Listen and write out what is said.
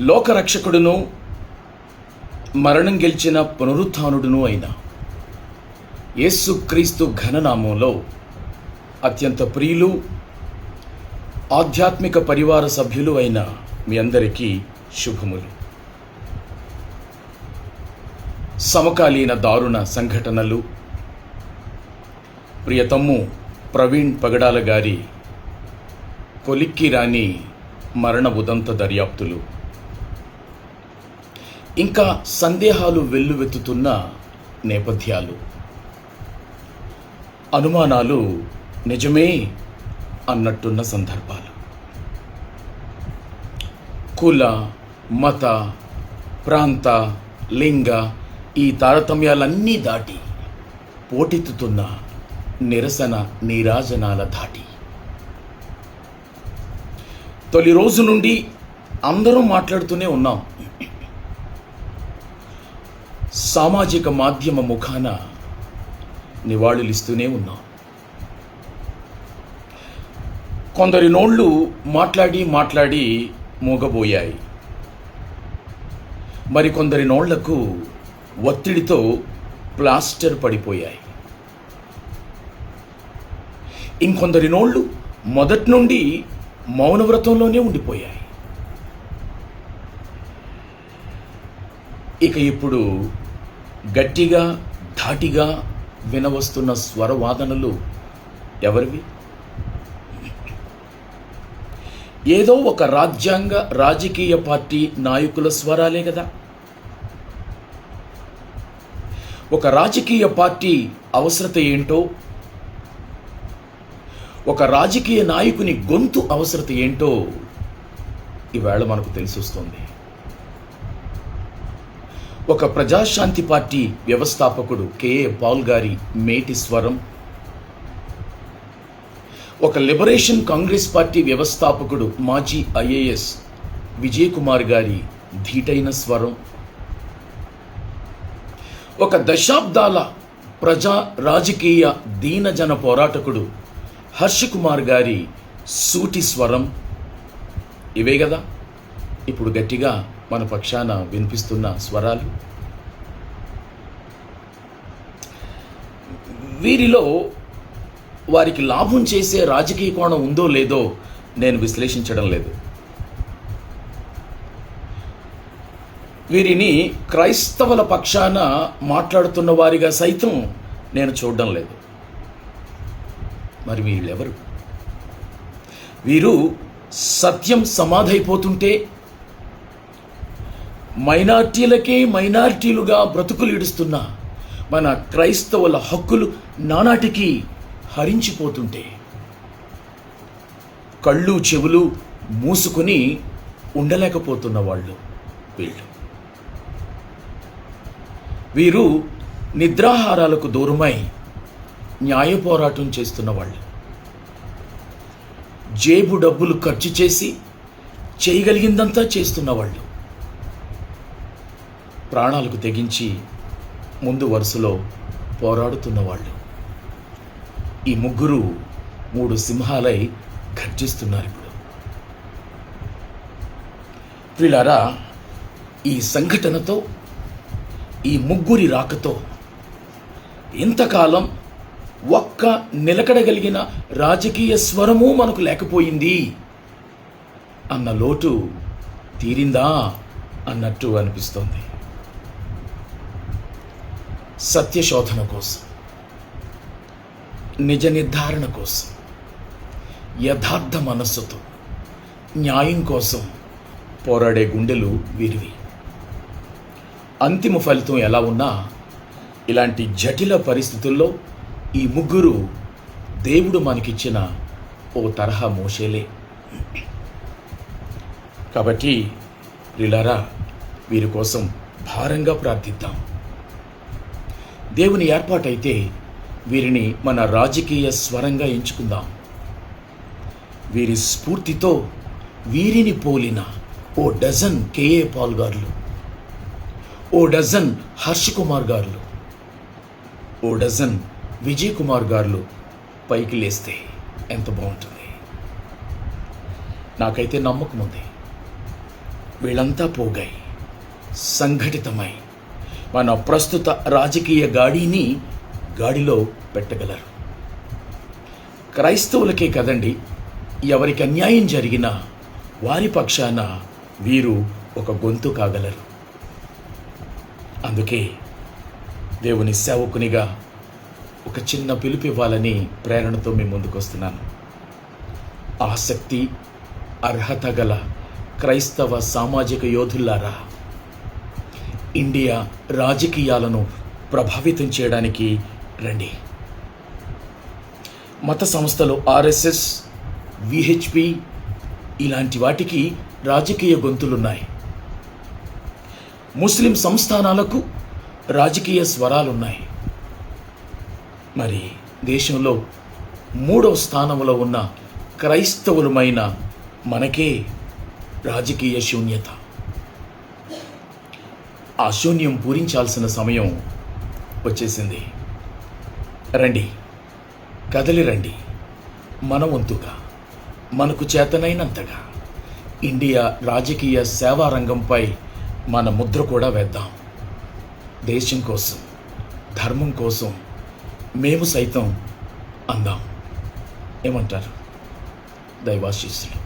లోకరక్షకుడును మరణం గెలిచిన పునరుత్థానుడును అయిన యేసుక్రీస్తు ఘననామంలో అత్యంత ప్రియులు ఆధ్యాత్మిక పరివార సభ్యులు అయిన మీ అందరికీ శుభములు. సమకాలీన దారుణ సంఘటనలు ప్రియతమ్ము ప్రవీణ్ పగడాల గారి కొలిక్కిరాని మరణ ఉదంత దర్యాప్తులు. ఇంకా సందేహాలు వెల్లువెత్తుతున్న నేపథ్యాలు. అనుమానాలు నిజమే అన్నట్టున్న సందర్భాలు. కుల మత ప్రాంత లింగ ఈ తారతమ్యాలన్నీ దాటి పోటెత్తుతున్న నిరసన నీరాజనాల ధాటి తొలి రోజు నుండి అందరూ మాట్లాడుతూనే ఉన్నాం. సామాజిక మాధ్యమ ముఖాన నివాళులిస్తూనే ఉన్నాం. కొందరి నోళ్ళు మాట్లాడి మాట్లాడి మూగబోయాయి. మరికొందరి నోళ్ళకు ఒత్తిడితో ప్లాస్టర్ పడిపోయాయి. ఇంకొందరి నోళ్ళు మొదటి నుండి మౌనవ్రతంలోనే ఉండిపోయాయి. ఇక ఇప్పుడు గట్టిగా ధాటిగా వినవస్తున్న స్వరవాదనలు ఎవరివి? ఏదో ఒక రాజ్యాంగ రాజకీయ పార్టీ నాయకుల స్వరాలే కదా. ఒక రాజకీయ పార్టీ అవసరత ఏంటో? ఒక రాజకీయ నాయకుని గొంతు అవసరత ఏంటో? ఈవేళ మనకు తెలిసి వస్తుంది ఒక ప్రజాశాంతి పార్టీ వ్యవస్థాపకుడు కెఏ పాల్ గారి మేటి స్వరం. ఒక లిబరేషన్ కాంగ్రెస్ పార్టీ వ్యవస్థాపకుడు మాజీ ఐఏఎస్ విజయ్ కుమార్ గారి ధీటైన స్వరం. ఒక దశాబ్దాల ప్రజా రాజకీయ దీనజన పోరాటకుడు హర్ష కుమార్ గారి సూటి స్వరం. ఇవే కదా. ఇప్పుడు గట్టిగా మన పక్షాన వినిపిస్తున్న స్వరాలు. వీరిలో వారికి లాభం చేసే రాజకీయ కోణం ఉందో లేదో నేను విశ్లేషించడం లేదు. వీరిని క్రైస్తవుల పక్షాన మాట్లాడుతున్న వారిగా సైతం నేను చూడడం లేదు. మరి వీళ్ళెవరు? వీరు సత్యం సమాధైపోతుంటే మైనార్టీలకే మైనార్టీలుగా బ్రతుకులు ఇడుస్తున్న మన క్రైస్తవుల హక్కులు నానాటికి హరించిపోతుంటే కళ్ళు చెవులు మూసుకుని ఉండలేకపోతున్న వాళ్ళు వీళ్ళు. వీరు నిద్రాహారాలకు దూరమై న్యాయ పోరాటం చేస్తున్న వాళ్ళు. జేబు డబ్బులు ఖర్చు చేసి చేయగలిగిందంతా చేస్తున్న వాళ్ళు. ప్రాణాలకు తెగించి ముందు వరుసలో పోరాడుతున్న వాళ్ళు ఈ ముగ్గురు మూడు సింహాలై గర్జిస్తున్నారు ఇప్పుడు. వీళ్ళారా ఈ సంఘటనతో ఈ ముగ్గురి రాకతో ఇంతకాలం ఒక్క నిలకడగలిగిన రాజకీయ స్వరము మనకు లేకపోయింది అన్న లోటు తీరిందా అన్నట్టు అనిపిస్తోంది. సత్యశోధన కోసం నిజ నిర్ధారణ కోసం యథార్థ మనస్సుతో న్యాయం కోసం పోరాడే గుండెలు వీరివి. అంతిమ ఫలితం ఎలా ఉన్నా ఇలాంటి జటిల పరిస్థితుల్లో ఈ ముగ్గురు దేవుడు మనకిచ్చిన ఓ తరహా మోషేలే కాబట్టి రిలారా వీరి కోసం భారంగా ప్రార్థిద్దాం. దేవుని ఏర్పాటైతే వీరిని మన రాజకీయ స్వరంగా ఎంచుకుందాం. వీరి స్ఫూర్తితో వీరిని పోలిన ఓ డజన్ కేఏ పాల్ గారులు ఓ డజన్ హర్ష కుమార్ గారులు ఓ డజన్ విజయ్ కుమార్ గారులు పైకి లేస్తే ఎంత బాగుంటుంది? నాకైతే నమ్మకం ఉంది వీళ్ళంతా పోగాయి సంఘటితమై మన ప్రస్తుత రాజకీయ గాడిని గాడిలో పెట్టగలరు. క్రైస్తవులకే కదండి ఎవరికి అన్యాయం జరిగినా వారి పక్షాన వీరు ఒక గొంతు కాగలరు. అందుకే దేవుని సేవకునిగా ఒక చిన్న పిలుపు ఇవ్వాలని ప్రేరణతో మీ ముందుకు వస్తున్నాను ఆసక్తి అర్హత గల క్రైస్తవ సామాజిక యోధుల్లారా ఇండియా రాజకీయాలను ప్రభావితం చేయడానికి రండి. మత సంస్థలు ఆర్ఎస్ఎస్ విహెచ్పి ఇలాంటి వాటికి రాజకీయ గొంతులున్నాయి. ముస్లిం సంస్థానాలకు రాజకీయ స్వరాలున్నాయి. మరి దేశంలో మూడవ స్థానంలో ఉన్న క్రైస్తవులమైన మనకే రాజకీయ శూన్యత. ఆ శూన్యం పూరించాల్సిన సమయం వచ్చేసింది. రండి కదలి రండి. మన వంతుగా మనకు చేతనైనంతగా ఇండియా రాజకీయ సేవా రంగంపై మన ముద్ర కూడా వేద్దాం. దేశం కోసం ధర్మం కోసం మేము సైతం అందాం. ఏమంటారు? దైవాశీస్సులు.